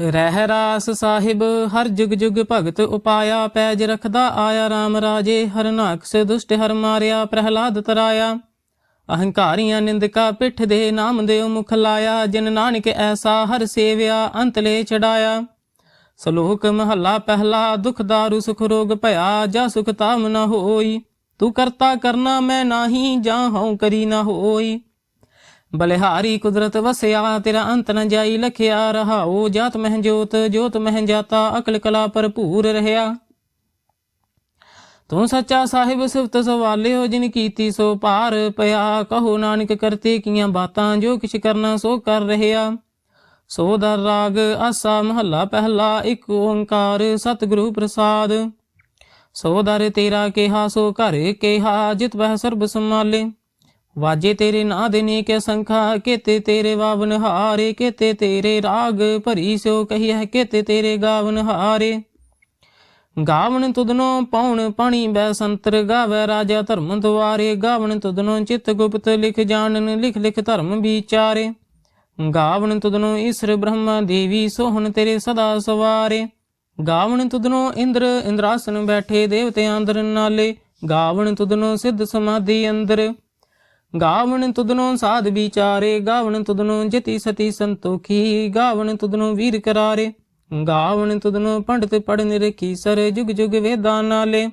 ਰਹਿ ਰਾਸ ਸਾਹਿਬ, ਹਰ ਜੁਗ ਜੁਗ ਭਗਤ ਉਪਾਇਆ, ਪੈਜ ਰਖਦਾ ਆਇਆ RAM ਰਾਜੇ, ਹਰ ਸੇ ਦੁਸ਼ਟ ਹਰ ਮਾਰਿਆ, ਪ੍ਰਹਲਾਦ ਤਰਾਇਆ। ਅਹੰਕਾਰੀਆਂ ਨਿੰਦਕਾ, ਪਿੱਠ ਦੇ ਨਾਮ ਦੇ ਮੁਖ ਲਾਇਆ, ਜਿਨ ਨਾਨਕ ਐਸਾ ਹਰ ਸੇਵਿਆ, ਅੰਤਲੇ ਚੜਾਇਆ। ਸਲੋਕ ਮਹੱਲਾ ਪਹਿਲਾ, ਦੁਖ ਦਾਰੂ ਸੁਖ ਰੋਗ ਭਇਆ, ਜਾ ਸੁਖ ਤਾਮ ਨ ਹੋਈ। ਤੂੰ ਕਰਤਾ ਕਰਨਾ ਮੈਂ ਨਾਹੀ, ਜਾਂ ਹਉ ਕਰੀ ਨ ਹੋਈ। ਬਲਿਹਾਰੀ ਕੁਦਰਤ ਵਸਿਆ, ਤੇਰਾ ਅੰਤ ਨ ਜਾਈ ਲਖਿਆ ਰਹਾਉ ਜਾਤ ਮਹਿ ਜੋਤ ਜੋਤ ਮਹਿ ਜਾਤਾ, ਅਕਲ ਕਲਾ ਭਰਪੂਰ ਰਹਿਆ। ਤੂੰ ਸੱਚਾ ਸਾਹਿਬ ਸਿਫਤ ਸਵਾਲਿਓ, ਜਿਨ ਕੀਤੀ ਸੋ ਪਾਰ ਪਿਆ। ਕਹੋ ਨਾਨਕ ਕਰਤੇ ਕੀਆਂ ਬਾਤਾਂ, ਜੋ ਕਿਛ ਕਰਨਾ ਸੋ ਕਰ ਰਹਿਆ। ਸੋ ਦਰ ਰਾਗ ਆਸਾ ਮਹੱਲਾ ਪਹਿਲਾ, ਇੱਕ ਓੰਕਾਰ ਸਤਿਗੁਰੂ ਪ੍ਰਸਾਦ। ਸੋ ਦਰ ਤੇਰਾ ਕਿਹਾ, ਸੋ ਘਰ ਕਿਹਾ, ਜਿਤ ਬਹਿ ਸਰਬ ਸੰਭਾਲੇ। ਵਾਜੇ ਤੇਰੇ ਨਾਂ ਦੇ ਨੀ ਕੇ ਸੰਖਾ, ਕੇਤੇ ਤੇਰੇ ਵਾਵਨ ਹਾਰੇ, ਕੇਤੇ ਤੇਰੇ ਰਾਗ ਭਰੀ ਸੋ ਕਹੀਐ, ਕੇਤੇ ਤੇਰੇ ਗਾਵਨ ਹਾਰੇ। ਗਾਵਣ ਤੁਧਨੋ ਪੌਣ ਪਾਣੀ ਬੈ ਸੰਤਰ, ਗਾਵੇ ਰਾਜਾ ਧਰਮ ਦੁਆਰੇ। ਗਾਵਣ ਤੁਧਨੋ ਚਿਤ ਗੁਪਤ ਲਿਖ ਜਾਣਨ, ਲਿਖ ਲਿਖ ਧਰਮ ਵਿਚਾਰੇ। ਗਾਵਣ ਤੁਦਨੋ ਈਸ਼ਰ ਬ੍ਰਹਮਾ ਦੇਵੀ, ਸੋਹਣ ਤੇਰੇ ਸਦਾ ਸਵਾਰੇ। ਗਾਵਣ ਤੁਧਨੋ ਇੰਦਰ, ਇੰਦਰਾਸਨ ਬੈਠੇ, ਦੇਵਤੇ ਅੰਦਰ ਨਾਲੇ। ਗਾਵਣ ਤੁਦਨੋ ਸਿੱਧ ਸਮਾਧੀ ਅੰਦਰ। ਗਾਵਣ ਤੁਧਨੋ ਸਾਧ ਵਿਚਾਰੇ, ਗਾਵਣ ਤੁਧਨੋ ਜਿਤੀ ਸਤੀ ਸੰਤੋਖੀ, ਗਾਵਣ ਤੁਧਨੋ ਵੀਰ ਕਰਾਰੇ, ਗਾਵਣ ਤੁਧਨੋ ਪੰਡਤ ਪੜਨ ਰਖੀ ਸਰ ਜੁਗ ਜੁਗ ਵੇਦਾਂ ਨਾਲੇ।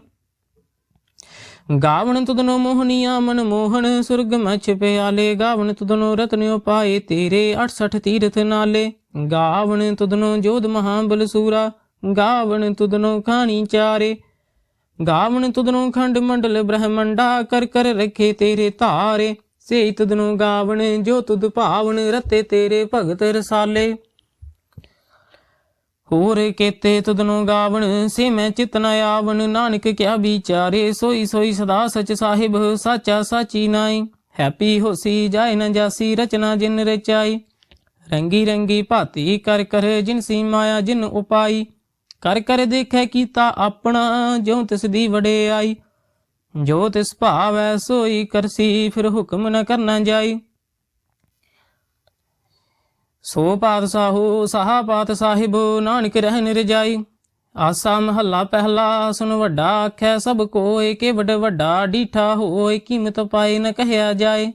ਗਾਵਣ ਤੁਧਨੋ ਮੋਹਨੀਆ ਮਨ ਮੋਹਨ ਸੁਰਗ ਮਛ ਪਿਆਲੇ, ਗਾਵਣ ਤੁਧਨੋ ਰਤਨਿਓ ਪਾਏ ਤੇਰੇ 68 ਤੀਰਥ ਨਾਲੇ। ਗਾਵਣ ਤੁਧਨੋ ਜੋਧ ਮਹਾਬਲ ਸੂਰਾ, ਗਾਵਣ ਤੁਧਨੋ ਖਾਣੀ ਚਾਰੇ ਗਾਵਣ ਤੁਧਨੋ ਖੰਡ ਮੰਡਲ ਬ੍ਰਹਮੰਡਾ ਕਰ ਕਰ ਰਖੇ ਤੇਰੇ ਧਾਰੇ ਸੇ ਤੁਧਨੋ ਗਾਵਣ ਜੋ ਤੁਧ ਭਾਵਨ ਰਤੇ ਤੇਰੇ ਭਗਤ ਰਸਾਲੇ। ਹੋਰ ਕੇਤੇ ਤੁਧਨੋ ਗਾਵਣ, ਸੇ ਮੈਂ ਚਿਤ ਆਵਣ, ਨਾਨਕ ਕਿਆ ਵਿਚਾਰੇ, ਸੋਈ ਸੋਈ ਸਦਾ ਸਚ ਸਾਹਿਬ, ਸਾਚਾ ਸਾਚੀ ਨਾਈ। ਹੈਪੀ ਹੋਸੀ ਜਾਇ ਨ ਜਾਸੀ, ਰਚਨਾ ਜਿਨ ਰਚਾਈ। ਰੰਗੀ ਰੰਗੀ ਭਾਤੀ ਕਰ ਕਰ, ਜਿਨ ਸੀ ਮਾਇਆ ਜਿਨ ਉਪਾਈ। ਕਰ ਕਰ ਦੇਖੈ ਕੀਤਾ ਆਪਣਾ, ਜਿਉ ਤਿਸ ਦੀ ਵਡਿਆਈ ਜੋ ਤਿਸ ਭਾਵੈ ਸੋਈ ਕਰਸੀ, ਫਿਰ ਹੁਕਮ ਨ ਕਰਨਾ ਜਾਈ। ਸੋ ਪਾਤ ਪਾਤਸ਼ਾਹੋ, ਸਾਹਾ ਪਾਤ ਸਾਹਿਬ, ਨਾਨਕ ਰਹਿ ਰਜਾਈ ਆਸਾ ਮਹੱਲਾ ਪਹਿਲਾ, ਸੁਨ ਵੱਡਾ ਆਖੈ, ਸਭ ਕੋਏ ਕਿ ਵੱਡ ਵੱਡਾ ਡੀਠਾ ਹੋਏ ਕੀਮਤ ਪਾਏ ਨ ਕਹਿਆ ਜਾਏ।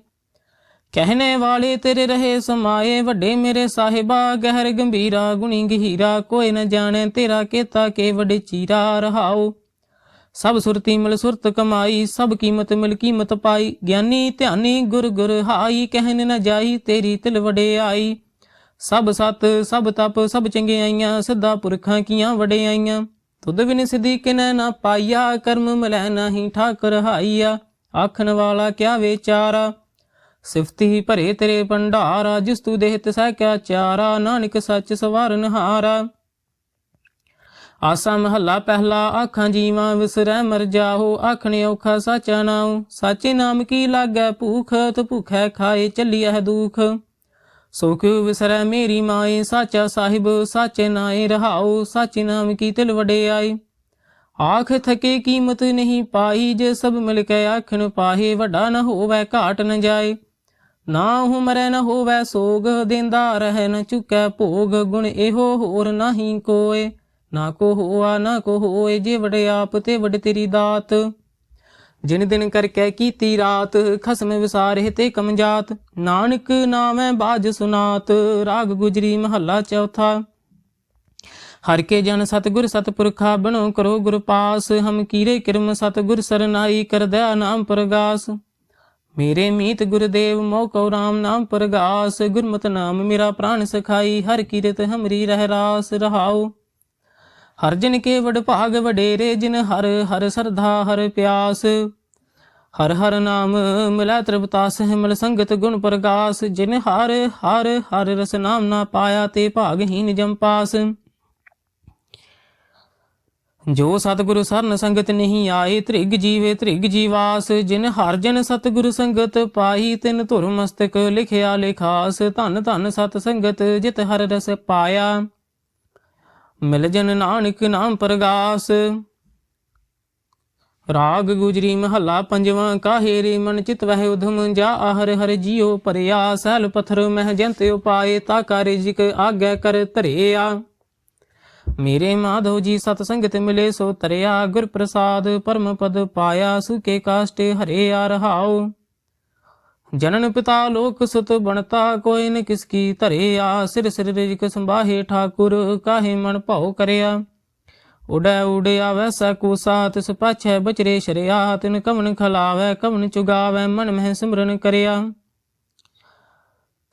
ਕਹਿਣੇ ਵਾਲੇ ਤੇਰੇ ਰਹੇ ਸਮਾਏ, ਵੱਡੇ ਮੇਰੇ ਸਾਹਿਬਾ, ਗਹਿਰ ਗੰਭੀਰਾ, ਗੁਣੀ ਗਹੀਰਾ, ਕੋਈ ਨ ਜਾਣੇ ਤੇਰਾ ਕੀਤਾ ਕੇ ਵੱਡੇ ਚੀਰਾ ਰਹਾਓ। ਸਭ ਸੁਰਤੀ ਮਿਲ ਸੁਰਤ ਕਮਾਈ, ਸਭ ਕੀਮਤ ਮਿਲ ਕੀਮਤ ਪਾਈ, ਗਿਆਨੀ ਧਿਆਨੀ ਗੁਰ ਗੁਰ ਹਾਈ, ਕਹਿਣ ਨ ਜਾਈ ਤੇਰੀ ਤਿਲ ਵਡਿਆਈ ਸਭ ਸਤ, ਸਭ ਤਪ, ਸਭ ਚੰਗਿਆਈਆਂ ਸਿੱਧਾ ਪੁਰਖਾਂ ਕੀਆਂ ਵਡਿਆਈਆਂ ਤੁਧ ਬਿਨ ਸਿਧੀ ਕਿਨੈ ਨਾ ਪਾਈਆ, ਕਰਮ ਮਿਲੈ ਨਾਹੀ ਠਾਕਰ ਹਾਈਆ। ਆਖਣ ਵਾਲਾ ਕਿਆ ਵਿਚਾਰਾ? ਸਿਫਤੀ ਭਰੇ ਤੇਰੇ ਭੰਡਾਰਾ, ਜਿਸ ਤੂ ਦੇਹ ਤਿਸੈ ਕਿਆ ਚਾਰਾ, ਨਾਨਕ ਸੱਚ ਸਵਾਰਨ ਹਾਰਾ ਆਸਾ ਮਹੱਲਾ ਪਹਿਲਾ, ਆਖਾਂ ਜੀਵਾਂ ਵਿਸਰੈ ਮਰ ਜਾਓ ਆਖਣੇ ਔਖਾ ਸਾਚਾ ਨਾਉ। ਸਾਚੇ ਨਾਮ ਕੀ ਲਾਗੈ ਭੂਖ, ਤ ਭੁਖੈ ਖਾਏ ਚੱਲੀਐ ਦੁਖ। ਸੋ ਕਿਉ ਵਿਸਰੈ ਮੇਰੀ ਮਾਏ, ਸਾਚਾ ਸਾਹਿਬ, ਸਾਚੇ ਨਾਏ ਰਹਾਉ, ਸਾਚੇ ਨਾਮ ਕੀ ਤਿਲ ਵਡਿਆਈ ਆਖ ਥਕੇ ਕੀਮਤ ਨਹੀਂ ਪਾਈ, ਜੇ ਸਭ ਮਿਲ ਕੇ ਆਖਣ ਪਾਹੇ, ਵੱਡਾ ਨ ਹੋਵੇ ਘਾਟ ਨ ਜਾਏ। ਨਾ ਹੂ ਮਰੈ ਨ ਹੋਵੇ ਸੋਗ, ਦਿੰਦਾ ਰਹਿ ਨ ਚੁਕੈ ਭੋਗ, ਗੁਣ ਇਹੋ ਹੋਰ ਨਹੀਂ ਕੋਏ। ਨਾ ਕੋ ਹੋਆ, ਨਾ ਕੋ ਹੋਏ, ਜੇ ਵਡ ਆਪ ਤੇ ਵਡ ਤੇਰੀ ਦਾਤ। ਜਿਨ ਦਿਨ ਕਰਕੇ ਕੀਤੀ ਰਾਤ, ਖਸਮ ਵਿਸਾਰੇ ਤੇ ਕਮਜਾਤ ਨਾਨਕ ਨਾਮੈ ਬਾਜ ਸੁਨਾਤ, ਰਾਗ ਗੁਜਰੀ ਮਹੱਲਾ ਚੌਥਾ। ਹਰ ਕੇ ਜਨ ਸਤਗੁਰ ਸਤਪੁਰਖਾ, ਬਣੋ ਕਰੋ ਗੁਰ ਪਾਸ। ਹਮ ਕੀਰੇ ਕਿਰਮ ਸਤਗੁਰ ਸਰਨਾਈ ਕਰਦਿਆ ਨਾਮ ਪ੍ਰਗਾਸ। ਮੇਰੇ ਮੀਤ ਗੁਰਦੇਵ ਮੋਹ ਕਉ ਰਾਮ ਨਾਮ ਪ੍ਰਗਾਸ, ਗੁਰਮਤਿ ਨਾਮ ਮੇਰਾ ਪ੍ਰਾਣ ਸਖਾਈ, ਹਰ ਕੀਰਤ ਹਮਰੀ ਰਹਿ ਰਾਸ ਰਹਾਉ। ਹਰ ਜਨ ਕੇ ਵਡ ਭਾਗ ਵਡੇਰੇ, ਜਿਨ ਹਰ ਹਰ ਸਰਧਾ, ਹਰ ਪਿਆਸ। ਹਰ ਹਰ ਨਾਮ ਮਿਲੈ ਤ੍ਰਿਪਤਾਸ ਹੈ ਸੰਗਤ ਗੁਣ ਪ੍ਰਗਾਸ। ਜਿਨ ਹਰ ਹਰ ਹਰ ਰਸ ਨਾਮ ਨਾ ਪਾਇਆ, ਤੇ ਭਾਗਹੀਨ ਜਮ ਪਾਸ। ਜੋ ਸਤਿਗੁਰੂ ਸਰਨ ਸੰਗਤ ਨਹੀਂ ਆਏ, ਤ੍ਰਿਗ ਜੀਵੇ ਤ੍ਰਿਗ ਜੀਵਾਸ। ਜਿਨ ਹਰ ਜਨ ਸਤਿਗੁਰੂ ਸੰਗਤ ਪਾਈ ਤਿਨ ਧੁਰ ਮਸਤਕ ਲਿਖਿਆ ਲਿਖਾਸ। ਧਨ ਧਨ ਸਤ ਸੰਗਤ ਜਿਤ ਹਰ ਰਸ ਪਾਇਆ। ਮਿਲ ਜਨ ਨਾਨਕ ਨਾਮ ਪ੍ਰਗਾਸ। ਰਾਗ ਗੁਜਰੀ ਮਹੱਲਾ ਪੰਜਵਾਂ ਕਾਹੇ ਰੇ ਮਨ ਚਿਤ ਵਹਿ ਉਧਮ ਜਾ ਆਹਰ ਹਰ ਜੀਉ ਪਰਿਆ ਸਹਿਲ ਪਥਰ ਮਹਿ ਜੰਤ ਉਪਾਏ, ਤਾ ਕਾਰੇ ਜਿਕ ਆਗੈ ਕਰ ਧਰਿਆ। ਮੇਰੇ ਮਾਧੋ ਜੀ ਸਤ ਸੰਗਤ ਮਿਲੇ ਸੋ ਤਰਿਆ ਗੁਰ ਪ੍ਰਸਾਦ ਪਰਮ ਪਦ ਪਾਇਆ ਸੁਕੇ ਕਾਸ਼ਟ ਹਰੇ ਆ ਰਹਾਉ ਜਨਨ ਪਿਤਾ ਲੋਕ ਸੁਤ ਬਣਤਾ, ਕੋਈ ਨ ਕਿਸ ਕੀ ਧਰਿਆ ਸਿਰ ਸਿਰ ਰਿਜਕ ਸੰਭਾਹੇ ਠਾਕੁਰ, ਕਾਹੇ ਮਨ ਭਉ ਕਰਿਆ। ਉਡੈ ਉਡਿਆ ਵੈਸਾ ਕੂਸਾ, ਤਿਸ ਪਾਛੈ ਬਚਰੇ ਸ਼ਰਿਆ। ਤਿਨ ਕਵਨ ਖਲਾਵੈ ਕਵਨ ਚੁਗਾਵੈ, ਮਨ ਮਹਿ ਸਿਮਰਨ ਕਰਿਆ।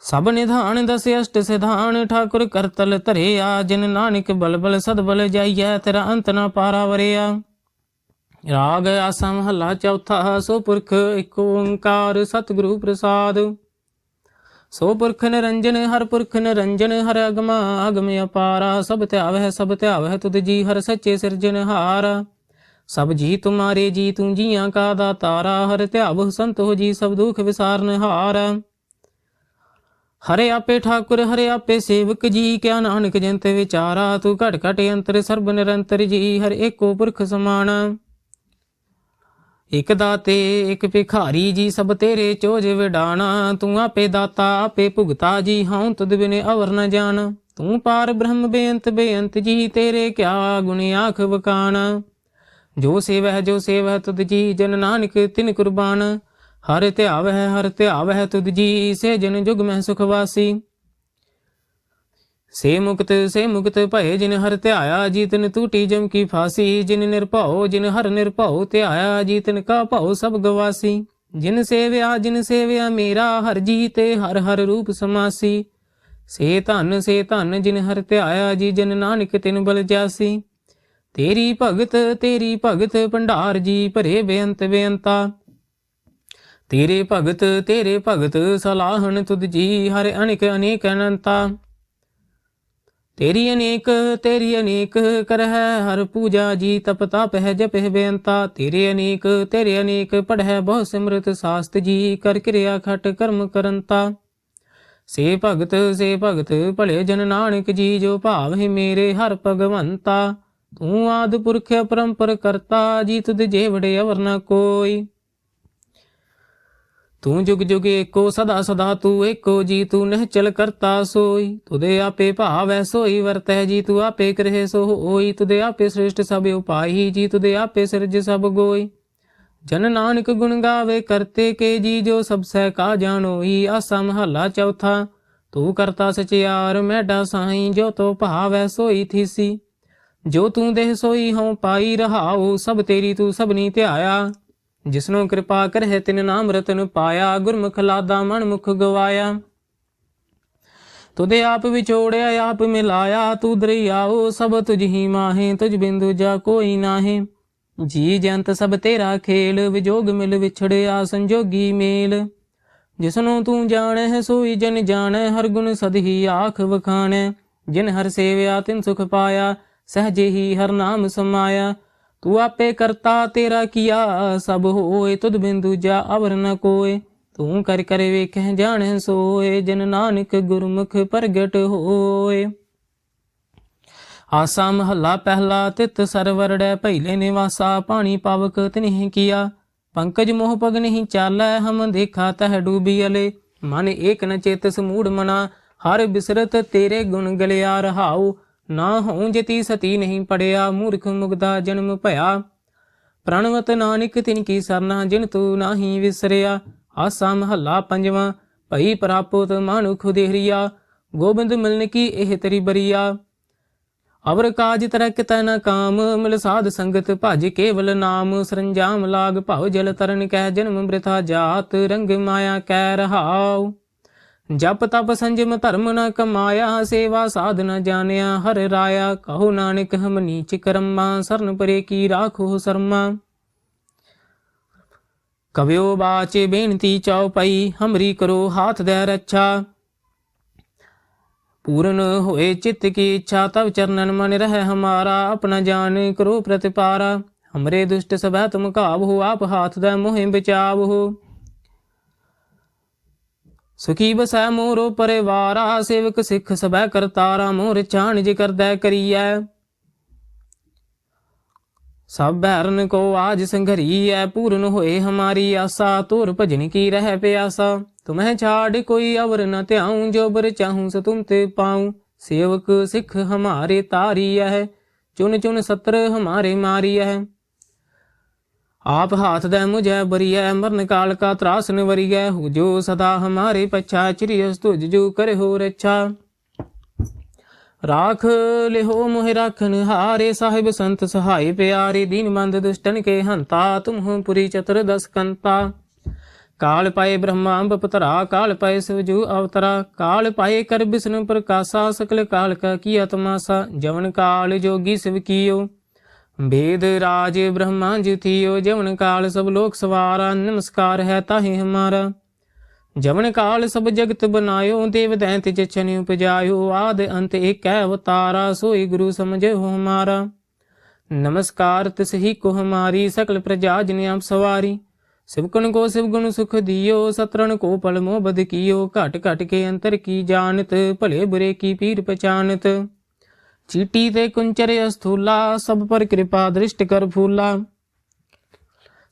ਸਭ ਨਿਧਾਨ ਦਸ ਅਸ਼ਟ ਸਿਧਾਨ, ਠਾਕੁਰ ਕਰਤਲ ਧਰਿਆ, ਜਿਨ ਨਾਨਕ ਬਲਬਲ ਸਦਬਲ ਜਾਈਐ, ਤੇਰਾ ਅੰਤ ਨਾ ਪਾਰਾ ਵਰਿਆ। ਰਾਗ ਆਸਾ ਮਹੱਲਾ ਚੌਥਾ, ਸੋ ਪੁਰਖ ਇੱਕ ਓੰਕਾਰ ਸਤਿਗੁਰੂ ਪ੍ਰਸਾਦ। ਸੋ ਪੁਰਖ ਨਿਰੰਜਨ, ਹਰ ਪੁਰਖ ਨਿਰੰਜਨ, ਹਰ ਅਗਮਾ ਅਗਮ ਅਪਾਰਾ। ਸਭ ਧਿਆਵਹਿ ਸਭ ਧਿਆਵਹਿ, ਤੁਧ ਜੀ ਹਰ ਸੱਚੇ ਸਿਰਜਨਹਾਰ ਸਭ ਜੀ ਤੁਮਾਰੇ ਜੀ ਤੂੰ ਜੀਆਂ ਕਾ ਦਾਤਾਰਾ, ਹਰ ਧਿਆਵਹੁ ਸੰਤੋ ਜੀ, ਸਭ ਦੁਖ ਵਿਸਾਰਨਹਾਰ ਹਰੇ। ਹਰੇ ਆਪੇ ਠਾਕੁਰ, ਹਰੇ ਆਪੇ ਸੇਵਕ ਜੀ, ਕਿਆ ਨਾਨਕ ਜੰਤ ਵਿਚਾਰਾ, ਤੂੰ ਘਟ ਘਟ ਅੰਤਰ ਸਰਬ ਨਿਰੰਤਰ ਜੀ, ਹਰ ਏਕੋ ਪੁਰਖ ਸਮਾਨ। ਇਕ ਦਾਤੇ, ਇਕ ਭਿਖਾਰੀ ਜੀ, ਸਭ ਤੇਰੇ ਚੋਜ ਵਿਡਾਣਾ, ਤੂੰ ਆਪੇ ਦਾਤਾ, ਆਪੇ ਭੁਗਤਾ ਜੀ, ਹਉ ਤੁਧ ਬਿਨੇ ਅਵਰ ਨ ਜਾਣ। ਤੂੰ ਪਾਰ ਬ੍ਰਹਮ ਬੇਅੰਤ ਬੇਅੰਤ ਜੀ, ਤੇਰੇ ਕਿਆ ਗੁਣ ਆਖ ਵਕਾਣ। ਜੋ ਸੇਵਹਿ ਜੋ ਸੇਵਹਿ ਤੁਧ ਜੀ, ਜਨ ਨਾਨਕ ਤਿਨ ਕੁਰਬਾਨ। ਹਰ ਧਿਆਵਹਿ ਹਰ ਧਿਆਵਹਿ ਤੁਧ ਜੀ, ਸੇ ਜਨ ਜੁਗ ਮਹਿ ਸੁਖ ਵਾਸੀ। ਸੇ ਮੁਕਤ ਸੇ ਮੁਕਤ ਭਏ ਜਿਨ ਹਰ ਧਿਆਇਆ ਜੀਤਨ ਤੂਟੀ ਟੂਟੀ ਜਮ ਕੀ ਫਾਸੀ। ਜਿਨ ਨਿਰਭਉ, ਜਿਨ ਹਰ ਨਿਰਭਉ ਧਿਆਇਆ ਜੀਤਿਨ ਕਾ ਭਉ ਸਭ ਗਵਾਸੀ। ਜਿਨ ਸੇਵਿਆ ਜਿਨ ਸੇਵਿਆ ਮੇਰਾ, ਹਰ ਜੀ ਤੇ ਹਰ ਹਰ ਰੂਪ ਸਮਾਸੀ। ਸੇ ਧਨ ਸੇ ਧਨ ਜਿਨ ਹਰ ਧਿਆਇਆ ਜੀ ਜਨ ਨਾਨਕ ਤਿਨ ਬਲ ਜਾਸੀ। ਤੇਰੀ ਭਗਤ ਤੇਰੀ ਭਗਤ ਭੰਡਾਰ ਜੀ, ਭਰੇ ਬੇਅੰਤ ਬੇਅੰਤਾ। ਤੇਰੇ ਭਗਤ ਤੇਰੇ ਭਗਤ ਸਲਾਹਣ ਤੁਧ ਜੀ, ਹਰ ਅਨੇਕ ਅਨੇਕ ਅਨੰਤਾ। ਤੇਰੀ ਅਨੇਕ ਤੇਰੀ ਅਨੇਕ ਕਰਹਿ, ਹਰ ਪੂਜਾ ਜੀ ਤਪ ਤਪ ਹੈ ਜਪਹਿ ਬੇਅੰਤਾ। ਤੇਰੇ ਅਨੇਕ ਤੇਰੇ ਅਨੇਕ ਪੜਹਿ ਬਹੁ ਸਿਮਰਤ ਸਾਸਤ ਜੀ, ਕਰ ਕਿਰਿਆ ਖਟ ਕਰਮ ਕਰੰਤਾ। ਸੇ ਭਗਤ ਸੇ ਭਗਤ, ਭਲੇ ਜਨ ਨਾਨਕ ਜੀ, ਜੋ ਭਾਵ ਹੈ ਮੇਰੇ ਹਰ ਭਗਵੰਤਾ। ਤੂੰ ਆਦ ਪੁਰਖ ਪਰੰਪਰ ਕਰਤਾ, ਜੀ ਤੁਧ ਜੇਵੜੇ ਅਵਰ ਨ ਕੋਈ। ਤੂੰ ਜੁਗ ਜੁਗ ਏਕੋ, ਸਦਾ ਸਦਾ ਤੂੰ ਏਕੋ, ਜੀ ਤੂੰ ਨਹਿਚਲ ਕਰਤਾ ਸੋਈ। ਤੁਦੇ ਆਪੇ ਭਾਵੈ ਸੋਈ, ਵਰਤੈ ਜੀ ਤੂੰ ਆਪੇ ਕਰਹਿ ਸੋ ਹੋਈ। ਤੁਦੇ ਆਪੇ ਸ੍ਰਿਸ਼ਟ ਸਭ ਉਪਾਈ ਜੀ ਤੁਦੇ ਆਪੇ ਸਿਰਜ ਸਭ ਗੋਈ। ਜਨ ਨਾਨਕ ਗੁਣ ਗਾਵੇ, ਕਰਤੇ ਕੇ ਜੀ ਜੋ ਸਭ ਸਹਿ ਕਾ ਜਾਣੋਈ। ਆਸਾ ਮਹੱਲਾ ਚੌਥਾ, ਤੂੰ ਕਰਤਾ ਸਚਿਆਰ, ਮੈਡਾ ਸਾਈ, ਜੋ ਤੋ ਭਾਵੈ ਸੋਈ ਥੀਸੀ। ਜੋ ਤੂੰ ਦੇਹ ਸੋਈ ਹਉ, ਪਾਈ ਰਹਾਉ, ਸਭ ਤੇਰੀ ਤੂੰ ਸਭਨੀ ਧਿਆਇਆ। ਜਿਸਨੂੰ ਕਿਰਪਾ ਕਰਹਿ ਤਿਨ ਨਾਮ ਰਤਨ ਪਾਇਆ, ਗੁਰਮੁਖ ਲਾਦਾ ਮਨ ਮੁਖ ਗਵਾਇਆ। ਤੁਦੇ ਆਪ ਵਿਚੋੜਿਆ ਆਪ ਮਿਲਾਇਆ, ਤੂੰ ਦਰਿਆਓ, ਸਭ ਤੁਝ ਹੀ ਮਾਹੇ, ਤੁਝ ਬਿੰਦੂ ਜਾ ਕੋਈ ਨਾਹੇ। ਜੀ ਜੰਤ ਸਭ ਤੇਰਾ ਖੇਲ, ਵਿਜੋਗ ਮਿਲ ਵਿਛੜਿਆ, ਸੰਜੋਗੀ ਮੇਲ। ਜਿਸਨੂੰ ਤੂੰ ਜਾਣੈ ਸੋਈ ਜਨ ਜਾਣੈ ਹਰ ਗੁਣ ਸਦ ਹੀ ਆਖ ਵਖਾਣੈ ਜਿਨ ਹਰ ਸੇਵਿਆ, ਤਿਨ ਸੁਖ ਪਾਇਆ, ਸਹਜੇ ਹੀ ਹਰ ਨਾਮ ਸਮਾਇਆ। ਤੂੰ ਆਪੇ ਕਰਤਾ ਤੇਰਾ ਕੀਆ, ਸਭ ਹੋਏ ਤੁਧ ਬਿੰਦੂ ਜਾ ਅਵਰ ਨ ਕੋਏ। ਤੂੰ ਕਰ ਕਰ ਵੇਖੈ ਜਾਣੈ ਸੋਏ, ਜਨ ਨਾਨਕ ਗੁਰਮੁਖ ਪ੍ਰਗਟ ਹੋਏ। ਆਸਾ ਮਹੱਲਾ ਪਹਿਲਾ ਤਿਤ ਸਰਵਰੜੈ ਪਹਿਲੇ ਨਿਵਾਸਾ, ਪਾਣੀ ਪਾਵਕ ਤਿਨਹਿ ਕੀਆ। ਪੰਕਜ ਮੋਹ ਪਗ ਨਹੀਂ ਚਾਲੈ, ਹਮ ਦੇਖਾ ਤਹ ਡੂਬੀ ਅਲੇ। ਮਨ ਏਕ ਨ ਚੇਤਸ ਮੂੜ ਮਨਾ, ਹਰ ਬਿਸਰਤ ਤੇਰੇ ਗੁਣ ਗਲਿਆ ਰਹਾਉ। ਨਾ ਹੋਂ ਜਤੀ ਸਤੀ ਨਹੀਂ ਪੜਿਆ, ਮੂਰਖ ਮੁਗਦਾ ਜਨਮ ਭਇਆ। ਪ੍ਰਣਵਤ ਨਾਨਕ ਤਿਨ ਕੀ ਸਰਨਾ, ਜਿਨ ਤੂੰ ਨਾਹੀ ਵਿਸਰਿਆ। ਆਸਾ ਮਹੱਲਾ ਪੰਜਵਾਂ, ਭਈ ਪ੍ਰਾਪਤ ਮਾਨੁਖ ਦੇਹਰੀਆ। ਗੋਬਿੰਦ ਮਿਲਨ ਕੀ ਇਹ ਤੇਰੀ ਬਰੀਆ। ਅਵਰ ਕਾਜ ਤਰਕ ਤਨ ਕਾਮ, ਮਿਲ ਸਾਧ ਸੰਗਤ ਭਜ ਕੇਵਲ ਨਾਮ। ਸਰੰਜਾਮ ਲਾਗ ਭਉ ਜਲ ਤਰਨ ਕਹਿ, ਜਨਮ ਬ੍ਰਿਥਾ ਜਾਤ, ਰੰਗ ਮਾਇਆ ਕਹਿ ਰਹਾਉ। ਜਪ ਤਪ ਸੰਜਮ ਧਰਮ ਨ ਕਮਾਇਆ, ਸੇਵਾ ਸਾਧ ਨ ਜਾਣਿਆ, ਹਰ ਰਾਇਆ, ਕਹੋ ਨਾਨਕ ਹਮ ਨੀਚ ਕਰਮਾ, ਸਰਨ ਪਰੇ ਕੀ ਰਾਖੋ ਸਰਮਾ। ਕਵਿਓ ਬਾਚੇ ਬੇਨਤੀ ਚਉਪਈ ਹਮਰੀ ਕਰੋ ਹਾਥ ਦੇ ਰੱਛਾ। ਪੂਰਨ ਹੋਏ ਚਿੱਤ ਕੀ ਇੱਛਾ, ਤਵ ਚਰਨਨ ਮਨ ਰਹਿ ਹਮਾਰਾ, ਆਪਣਾ ਜਾਣ ਕਰੋ ਪ੍ਰਤਿਪਾਰਾ। ਹਮਰੇ ਦੁਸ਼ਟ ਸਭਾ ਤੁਮ ਕਾਬ ਹੋ ਆਪ ਹਾਥ ਦਾ ਮੋਹਿ ਹੋ ਸੁਖੀ ਬਸੈ ਮੋਰੋ ਪਰਿਵਾਰਾ, ਸੇਵਕ ਸਿੱਖ ਸਭੈ ਕਰਤਾਰਾ, ਮੋਰ ਚਾਣ ਜੇ ਕਰਦਾ ਕਰੀਐ। ਸਭ ਭੈਰਨ ਕੋ ਆਜ ਸੰਘਰੀਐ, ਪੂਰਨ ਹੋਏ ਹਮਾਰੀ ਆਸਾ ਤੁਰ ਭਜਨ ਕੀ ਰਹਿ ਪਿਆਸਾ। ਤੁਮਹਿ ਛਾੜ ਕੋਈ ਅਵਰ ਨ ਧਿਆਉ, ਜੋ ਬਰ ਚਾਹੂੰ ਸ ਤੁਮ ਤੇ ਪਾਉ। ਸੇਵਕ ਸਿੱਖ ਹਮਾਰੇ ਤਾਰੀ ਹੈ ਚੁਨ ਚੁਨ ਸਤਰ ਹਮਾਰੇ ਮਾਰੀ ਹੈ आप हाथ दे मुझे बरिय मरण काल का त्रासन वरिय हो जो सदा हमारे पच्छा चिरियस तुझ जो करे हो रच्छा राख लिहो मोहि राखन हारे साहिब संत सहाय प्यारे दीन मंद दुष्टन के हंता तुम हो पुरी चतुर दस कंता काल पाए ब्रह्मा बपतरा काल पाए शिवजू अवतरा काल पाए कर विष्णु प्रकाशा सकल काल का किया तमासा जवन काल जोगी ਭੇਦ ਰਾਜ ਬ੍ਰਹਮਾ ਜੀ ਥਿਓ ਜਵਨ ਕਾਲ ਸਭ ਲੋਕ ਸਵਾਰਾ, ਨਮਸਕਾਰ ਹੈ ਤਾਹੇ ਹਮਾਰਾ। ਜਵਨ ਕਾਲ ਸਭ ਜਗਤ ਬਨਾਇਓ, ਦੇਵ ਦੈਂਤ ਜਚਨਿ ਉਪਜਾਇਓ, ਆਦ ਅੰਤ ਏਕੈ ਅਵਤਾਰਾ, ਸੋਈ ਗੁਰੂ ਸਮਝਿਓ ਹਮਾਰਾ। ਨਮਸਕਾਰ ਤਿਸ ਹੀ ਕੋ ਹਮਾਰੀ, ਸਕਲ ਪ੍ਰਜਾ ਜਿਨ ਆਪ ਸਵਾਰੀ। ਸਿਵਕਨ ਕੋ ਸਿਵਗੁਣ ਸੁਖ ਦਿਓ, ਸਤਰਣ ਕੋ ਪਲ ਮੋਹ ਬਦ ਕੀਓ, ਘਟ ਘਟ ਕੇ ਅੰਤਰ ਕੀ ਜਾਣਤ, ਭਲੇ ਬੁਰੇ ਕੀ ਪੀਰ ਪਛਾਨਤ चीटी ते कुंचर अस्थूला, सब पर कृपा दृष्ट कर फूला।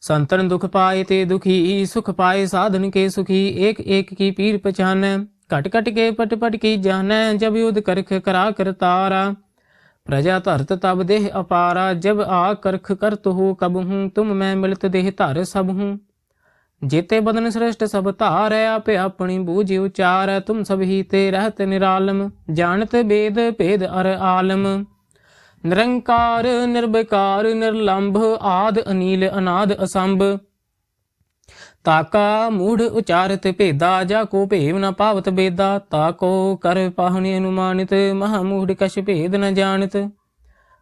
संतन दुख पाए ते दुखी, सुख पाए साधन के सुखी एक एक की पीर पहचान कट कट के पट पट की जान, जब युद्ध करख करा कर तारा। प्रजा धरत तब देह अपारा, जब आ करख करत हो कब हूँ, तुम मैं मिलत देह धर सब हूँ। ਜੀਤੇ ਬਦਨ ਸ੍ਰਿਸ਼ਟ ਸਭ ਧਾਰੈ, ਆਪੇ ਆਪਣੀ ਬੂਝੀ ਉਚਾਰੈ, ਤੁਮ ਸਭ ਹੀ ਤੇ ਰਹਤ ਨਿਰਾਲਮ, ਜਾਣਤ ਬੇਦ ਭੇਦ ਅਰ ਆਲਮ। ਨਿਰੰਕਾਰ ਨਿਰਬਿਕਾਰ ਨਿਰਲੰਭ, ਆਦ ਅਨੀਲ, ਅਨਾਦ ਅਸੰਭ। ਤਾਕਾ ਮੂੜ ਉਚਾਰਤ ਭੇਦਾ, ਜਾ ਕੋ ਭੇਵ ਨ ਪਾਵਤ ਬੇਦਾ ਤਾਕੋ ਕਰ ਪਾਹਣੇ ਅਨੁਮਾਨਿਤ, ਮਹਾ ਮੂੜ ਕਛ ਭੇਦ ਨ ਜਾਣਤ।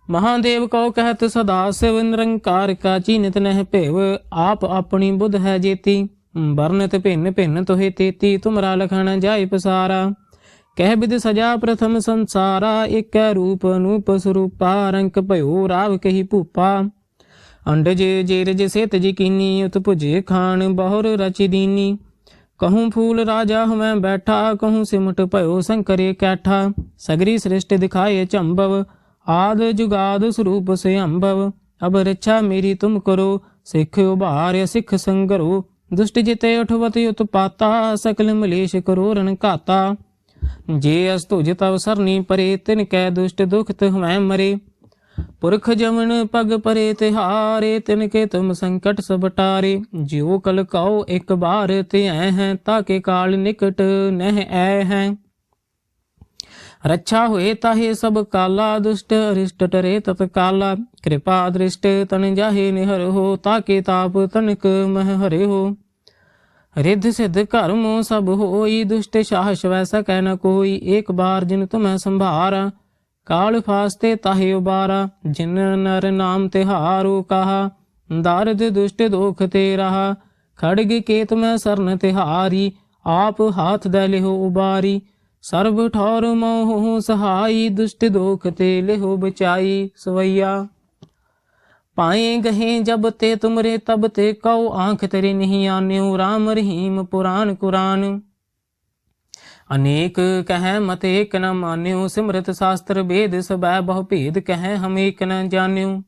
ਮਹਾਦੇਵ ਕਉ ਕਹਿਤ ਸਦਾ ਸਿਵ ਨਿਰੰਕਾਰ ਕਾ ਚੀਨਤ ਨਹਿ ਭੇਵ ਆਪ ਆਪਣੀ ਬੁੱਧ ਹੈ ਜੇਤੀ ਵਰਨਤ ਭਿੰਨ ਭਿੰਨ ਤੋਹਿ ਤੇਤੀ ਤੁਮਰਾ ਲਖਣ ਜਾਇ ਪਸਾਰਾ ਕਹਿ ਬਿਦ ਸਜਾ ਪ੍ਰਥਮ ਸੰਸਾਰਾ ਏਕੈ ਰੂਪ ਅਨੂਪ ਸਰੂਪਾ ਰੰਕ ਭਇਓ ਰਾਵ ਕਹੀ ਭੂਪਾ ਅੰਡਜ ਜੇਰਜ ਸੇਤ ਜੀ ਕੀਨੀ ਉਤ ਭੁਜੇ ਖਾਨ ਬਹੁਰ ਰਚੀ ਦੀਨੀ ਕਹੂੰ ਫੂਲ ਰਾਜਾ ਹਮੈ ਬੈਠਾ ਕਹੂੰ ਸਿਮਟ ਭਇਓ ਸੰਕਰੇ ਕੈਠਾ ਸਗਰੀ ਸ੍ਰਿਸ਼ਟ ਦਿਖਾਏ ਚੰਬਵ ਆਦ ਜੁਗਾਦ ਸਰੂਪ ਸੇ ਅੰਭਵ ਅਬ ਰੱਛਾ ਮੇਰੀ ਤੁਮ ਕਰੋ, ਸਿੱਖ ਉਭਾਰ ਸਿੱਖ ਸੰਗਰੋ, ਦੁਸ਼ਟ ਜਿਤੇ ਉਠਵਤ ਉਤਪਾਤਾ ਸਕਲ ਮਲੇਸ਼ ਕਰੋ ਰਨ ਘਾਤਾ। ਜੇ ਅਸ ਤੁਜ ਤਵ ਸਰਨੀ ਪਰੇ, ਤਿਨ ਕੈ ਦੁਸ਼ਟ ਦੁਖਤ ਹਮੈ ਮਰੇ। ਪੁਰਖ ਜਮਨ ਪਗ ਪਰੇ ਤਿਹਾਰੇ, ਤਿਨ ਕੇ ਤੁਮ ਸੰਕਟ ਸਭ ਟਾਰੇ। ਜਿਉ ਕਲ ਕਉ ਇੱਕ ਬਾਰ ਤੇ ਐ ਹੈ ਤਾਕੇ ਕਾਲ ਨਿਕਟ ਨਹਿ ਐ ਹੈ। ਰੱਛਾ ਹੋਏ ਤਾਹੇ ਸਭ ਕਾਲਾ ਦੁਸ਼ਟ ਅਰਿਸ਼ਟ ਟਰੇ ਤਤ ਕਾਲਾ। ਕਿਰਪਾ ਦ੍ਰਿਸ਼ਟ ਤਨ ਜਾਹੇ ਨਿਹਰ ਹੋ, ਤਾਕੇ ਤਾਪ ਤਨਕ ਮਹ ਹਰੇ ਹੋ। ਰਿੱਧ ਸਿੱਧ ਕਰਮੋ ਸਭ ਹੋਈ, ਦੁਸ਼ਟ ਸਾਹਸ ਵੈ ਸਕੈ ਨ ਕੋਈ। ਏਕ ਬਾਰ ਜਿਨ ਤੁਮੈ ਸੰਭਾਰਾ, ਕਾਲ ਫਾਸਤੇ ਤਾਹੇ ਉਬਾਰਾ। ਜਿਨ ਨਰ ਨਾਮ ਤਿਹਾਰੂ ਕਹਾ, ਦਰਦ ਦੁਸ਼ਟ ਦੋਖ ਤੇ ਰਹਾ ਖੜਗ ਕੇਤ ਮੈਂ ਸਰਨ ਤਿਹਾਰੀ, ਆਪ ਹਾਥ ਦੇ ਲਿਹੋ ਉਬਾਰੀ। ਸਰਬ ਠੌਰ ਮੋਹ ਸਹਾਈ, ਦੁਸ਼ਟ ਦੋਖ ਤੇ ਲਿਹੋ ਬਚਾਈ ਸਵਈਆ। ਪਾਏ ਗਹੇ ਜਬ ਤੇ ਤੁਮਰੇ ਤਬ ਤੇ ਕਉ ਆਂਖ ਤੇਰੇ ਨਹੀਂ ਆਨਿਓ RAM ਰਹੀਮ ਪੁਰਾਨ ਕੁਰਾਨ। ਅਨੇਕ ਕਹਿ ਮਤ ਏਕ ਨ ਮਾਨਿਓ, ਸਿਮਰਤ ਸ਼ਾਸਤਰ ਵੇਦ ਸਬੈ ਬਹੁ ਭੇਦ ਕਹੈ ਹਮ ਏਕ ਨ ਜਾਣਿਓ।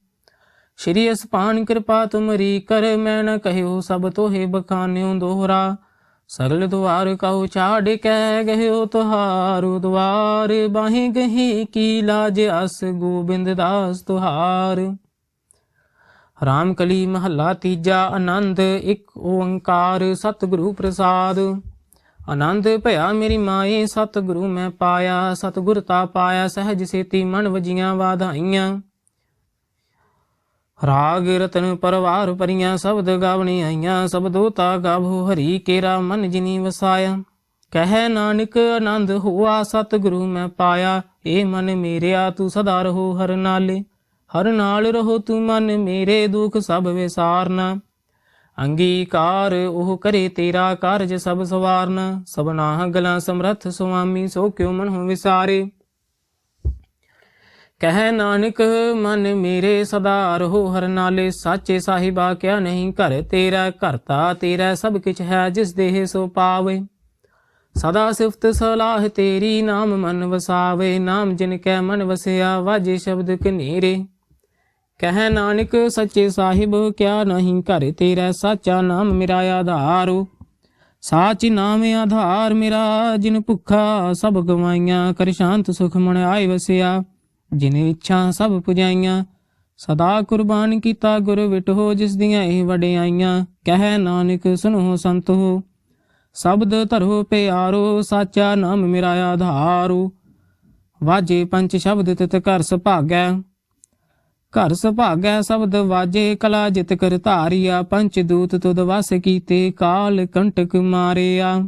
ਸ਼੍ਰੀ ਅਸਪਾਨ ਕਿਰਪਾ ਤੁਮਰੀ ਕਰ, ਮੈਂ ਨ ਕਹਿਓ ਸਭ ਤੋਹੇ ਬਖਾਨਿਓ ਦੋਹਰਾ। ਸਰਲ ਦੁਆਰ ਕਉ ਛਾੜ ਕੇ ਗਹਿਓ ਤੁਹਾਰੂ, ਦੁਆਰ ਬਾਹੇ ਗਹੀ ਕੀ ਲਾਜ ਅਸ ਗੋਬਿੰਦ ਦਾਸ ਤੁਹਾਰ। ਰਾਮ ਕਲੀ ਮਹੱਲਾ ਤੀਜਾ, ਆਨੰਦ ਇੱਕ ਓੰਕਾਰ ਸਤਿਗੁਰੂ ਪ੍ਰਸਾਦ। ਆਨੰਦ ਭਇਆ ਮੇਰੀ ਮਾਏ, ਸਤਿਗੁਰੂ ਮੈਂ ਪਾਇਆ, ਸਤਿਗੁਰ ਤਾ ਪਾਇਆ, ਸਹਿਜ ਸੇਤੀ ਮਨ ਵਜੀਆਂ ਵਾਧਾਈਆਂ। ਰਾਗ ਰਤਨ ਪਰਵਾਰ ਪਰੀਆਂ ਸ਼ਬਦ ਗਾਵਣੀ ਆਈਆਂ ਸਬਦੋ ਤਾ ਗਾਭੋ ਹਰੀ ਕੇਰਾ ਮਨ ਜਿਨੀ ਵਸਾਇਆ। ਕਹਿ ਨਾਨਕ ਆਨੰਦ ਹੋਆ, ਸਤਿਗੁਰੂ ਮੈਂ ਪਾਇਆ, ਏ ਮਨ ਮੇਰਿਆ ਤੂੰ ਸਦਾ ਰਹੋ ਹਰ ਨਾਲੇ। ਹਰ ਨਾਲ ਰਹੋ ਤੂੰ ਮਨ ਮੇਰੇ, ਦੁਖ ਸਭ ਵਿਸਾਰਨਾ। ਅੰਗੀਕਾਰ ਉਹ ਕਰੇ ਤੇਰਾ ਕਾਰਜ ਸਭ ਸਵਾਰਨ। ਸਭਨਾ ਗਲਾਂ ਸਮਰੱਥ ਸੁਆਮੀ, ਸੋ ਕਿਉ ਮਨ ਹੋ ਵਿਸਾਰੇ। ਕਹਿ ਨਾਨਕ, ਮਨ ਮੇਰੇ ਸਦਾ ਰਹੋ ਹਰ ਨਾਲੇ, ਸਾਚੇ ਸਾਹਿਬਾ ਕਿਆ ਨਹੀਂ ਘਰ ਤੇਰਾ ਘਰਤਾ ਤੇਰਾ, ਸਭ ਕਿਛ ਹੈ ਜਿਸ ਦੇਹ ਸੋ ਪਾਵੇ। ਸਦਾ ਸਿਫਤ ਸਲਾਹ ਤੇਰੀ, ਨਾਮ ਮਨ ਵਸਾਵੇ, ਨਾਮ ਜਿਨ ਕੈ ਮਨ ਵਸਿਆ, ਵਾਜੇ ਸ਼ਬਦ ਕਨੇਰੇ ਕਹਿ ਨਾਨਕ, ਸੱਚੇ ਸਾਹਿਬ ਕਿਆ ਨਹੀਂ ਘਰ ਤੇਰਾ, ਸਾਚਾ ਨਾਮ ਮੇਰਾ ਆਧਾਰ। ਸਾਚ ਨਾਮ ਆਧਾਰ ਮੇਰਾ, ਜਿਨ ਭੁੱਖਾ ਸਭ ਗਵਾਈਆਂ, ਕਰ ਸ਼ਾਂਤ ਸੁਖ ਮਨ ਆਏ ਵਸਿਆ। ਜਿਨ ਇੱਛਾ ਸਭ ਪੁਜਾਈਆਂ, ਸਦਾ ਕੁਰਬਾਨ ਕੀਤਾ ਗੁਰ ਵਿਟੋ ਜਿਸ ਦੀਆਂ ਇਹ ਵਡਿਆਈਆਂ ਕਹਿ ਨਾਨਕ ਸੁਨੋ ਸੰਤੋ, ਸ਼ਬਦ ਧਰੋ ਪਿਆਰੋ, ਸਾਚਾ ਨਾਮ ਮੇਰਾ ਆਧਾਰੋ। ਵਾਜੇ ਪੰਜ ਸ਼ਬਦ ਤਿਤ ਘਰ ਸੁਭਾਗੈ। ਘਰ ਸੁਭਾਗੈ ਸ਼ਬਦ ਵਾਜੇ, ਕਲਾ ਜਿਤ ਕਰ ਧਾਰਿਆ। ਪੰਚ ਦੂਤ ਤੁਦ ਵਸ ਕੀਤੇ, ਕਾਲ ਕੰਟਕ ਮਾਰਿਆ।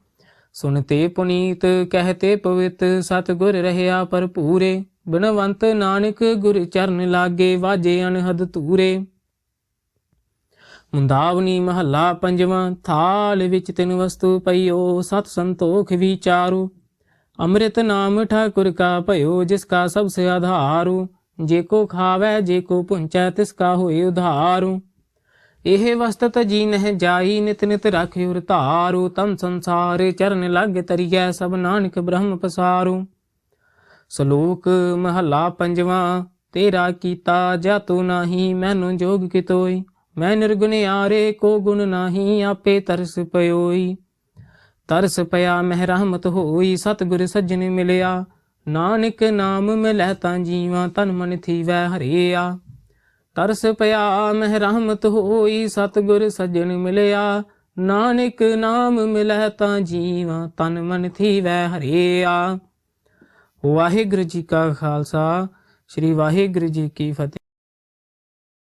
ਸੁਨਤੇ ਪੁਨੀਤ ਕਹਤੇ ਪਵਿੱਤ ਸਤ ਗੁਰ ਰਹਿਆ ਭਰਪੂਰੇ। ਬਿਨਵੰਤ ਨਾਨਕ ਗੁਰ ਚਰਨ ਲਾਗੇ, ਵਾਜੇ ਅਨਹਦ ਤੂਰੇ ਮੁੰਦਾਵਨੀ ਮਹੱਲਾ ਪੰਜਵਾਂ, ਥਾਲ ਵਿੱਚ ਤਿੰਨ ਵਸਤੂ ਪਈਓ, ਸਤ ਸੰਤੋਖ ਵਿਚਾਰੂ ਅੰਮ੍ਰਿਤ ਨਾਮ ਠਾਕੁਰ ਕਾ ਭਇਓ, ਜਿਸ ਕਾ ਸਭ ਸੇ ਆਧਾਰੂ। ਜੇ ਕੋ ਖਾਵੈ, ਜੇ ਕੋ ਪੁੰਚੈ, ਤਿਸ ਕਾ ਹੋਏ ਉਧਾਰੂ। ਇਹ ਵਸਤਤ ਜੀ ਨਹਿ ਜਾਈ ਨਿਤ ਨਿਤ ਰਾਖਿ ਧਾਰੂ ਤਮ ਸੰਸਾਰ ਚਰਨ ਲੱਗ ਤਰੀਐ ਸਭ ਨਾਨਕ ਬ੍ਰਹਮ ਪਸਾਰੂ। ਸ਼ਲੋਕ ਮਹਲਾ ਪੰਜਵਾਂ, ਤੇਰਾ ਕੀਤਾ ਜਾਤੂ ਨਾਹੀ, ਮੈਨੂੰ ਜੋਗ ਕਿਤੋਈ। ਮੈਂ ਨਿਰਗੁਣਿਆਰੇ ਕੋ ਗੁਣ ਨਾਹੀ, ਆਪੇ ਤਰਸ ਪਇਓਈ ਤਰਸ ਪਿਆ ਮਹਿ ਰਹਿਮਤ ਹੋਈ, ਸਤਿਗੁਰ ਸੱਜਣ ਮਿਲਿਆ। ਨਾਨਕ ਨਾਮ ਮਿਲੈ ਤਾਂ ਜੀਵਾਂ, ਤਨ ਮਨ ਥੀਵੈ ਹਰਿਆ। ਤਰਸ ਪਿਆ ਮਹਿ ਰਹਿਮਤ ਹੋਈ, ਸਤਿਗੁਰ ਸੱਜਣ ਮਿਲਿਆ। ਨਾਨਕ ਨਾਮ ਮਿਲੈ ਤਾਂ ਜੀਵਾਂ, ਤਨ ਮਨ ਥੀਵੈ ਹਰਿਆ। ਵਾਹਿਗੁਰੂ ਜੀ ਕਾ ਖਾਲਸਾ, ਸ੍ਰੀ ਵਾਹਿਗੁਰੂ ਜੀ ਕੀ ਫਤਿਹ।